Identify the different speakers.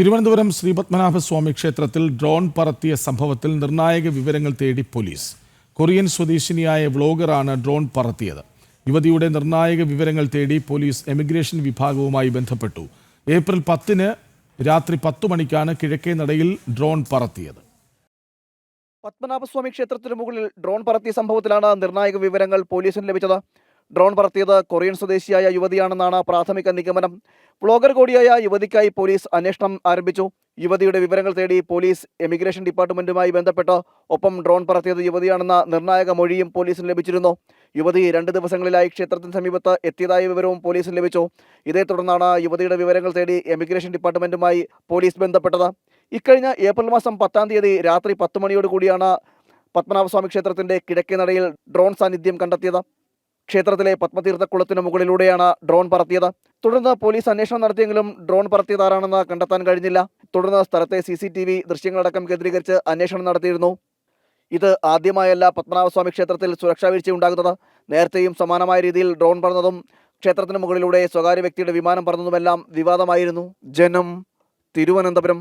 Speaker 1: തിരുവനന്തപുരം ശ്രീപത്മനാഭസ്വാമി ക്ഷേത്രത്തിൽ ഡ്രോൺ പറത്തിയ സംഭവത്തിൽ നിർണായക വിവരങ്ങൾ തേടി പോലീസ്. കൊറിയൻ സ്വദേശിനിയായ വ്ളോഗറാണ് ഡ്രോൺ പറത്തിയത്. യുവതിയുടെ നിർണായക വിവരങ്ങൾ തേടി പോലീസ് എമിഗ്രേഷൻ വിഭാഗവുമായി ബന്ധപ്പെട്ടു. ഏപ്രിൽ പത്തിന് രാത്രി പത്തു മണിക്കാണ് കിഴക്കേ നടയിൽ ഡ്രോൺ പറത്തിയത്.
Speaker 2: പത്മനാഭസ്വാമി ക്ഷേത്രത്തിന് മുകളിൽ ഡ്രോൺ പറത്തിയ സംഭവത്തിലാണ് നിർണായക വിവരങ്ങൾ പോലീസിന് ലഭിച്ചത്. ഡ്രോൺ പറത്തിയത് കൊറിയൻ സ്വദേശിയായ യുവതിയാണെന്നാണ് പ്രാഥമിക നിഗമനം. വ്ളോഗർ കൂടിയായ യുവതിക്കായി പോലീസ് അന്വേഷണം ആരംഭിച്ചു. യുവതിയുടെ വിവരങ്ങൾ തേടി പോലീസ് എമിഗ്രേഷൻ ഡിപ്പാർട്ട്മെന്റുമായി ബന്ധപ്പെട്ട് ഒപ്പം ഡ്രോൺ പറത്തിയത് യുവതിയാണെന്ന നിർണായക മൊഴിയും പോലീസിന് ലഭിച്ചിരുന്നു. യുവതി രണ്ട് ദിവസങ്ങളിലായി ക്ഷേത്രത്തിന് സമീപത്ത് എത്തിയതായ വിവരവും പോലീസിന് ലഭിച്ചു. ഇതേ തുടർന്നാണ് യുവതിയുടെ വിവരങ്ങൾ തേടി എമിഗ്രേഷൻ ഡിപ്പാർട്ട്മെന്റുമായി പോലീസ് ബന്ധപ്പെട്ടത്. ഇക്കഴിഞ്ഞ ഏപ്രിൽ മാസം പത്താം തീയതി രാത്രി പത്ത് മണിയോടുകൂടിയാണ് പത്മനാഭസ്വാമി ക്ഷേത്രത്തിന്റെ കിഴക്കേ നടയിൽ ഡ്രോൺ സാന്നിധ്യം കണ്ടെത്തിയത്. ക്ഷേത്രത്തിലെ പത്മതീർത്ഥക്കുളത്തിനു മുകളിലൂടെയാണ് ഡ്രോൺ പറത്തിയത്. തുടർന്ന് പോലീസ് അന്വേഷണം നടത്തിയെങ്കിലും ഡ്രോൺ പറത്തിയതാരാണെന്ന് കണ്ടെത്താൻ കഴിഞ്ഞില്ല. തുടർന്ന് സ്ഥലത്തെ സി സി ടി വി ദൃശ്യങ്ങളടക്കം കേന്ദ്രീകരിച്ച് അന്വേഷണം നടത്തിയിരുന്നു. ഇത് ആദ്യമായല്ല പത്മനാഭസ്വാമി ക്ഷേത്രത്തിൽ സുരക്ഷാ വീഴ്ച ഉണ്ടാകുന്നത്. നേരത്തെയും സമാനമായ രീതിയിൽ ഡ്രോൺ പറന്നതും ക്ഷേത്രത്തിന് മുകളിലൂടെ സ്വകാര്യ വ്യക്തിയുടെ വിമാനം പറന്നതുമെല്ലാം വിവാദമായിരുന്നു. ജനം തിരുവനന്തപുരം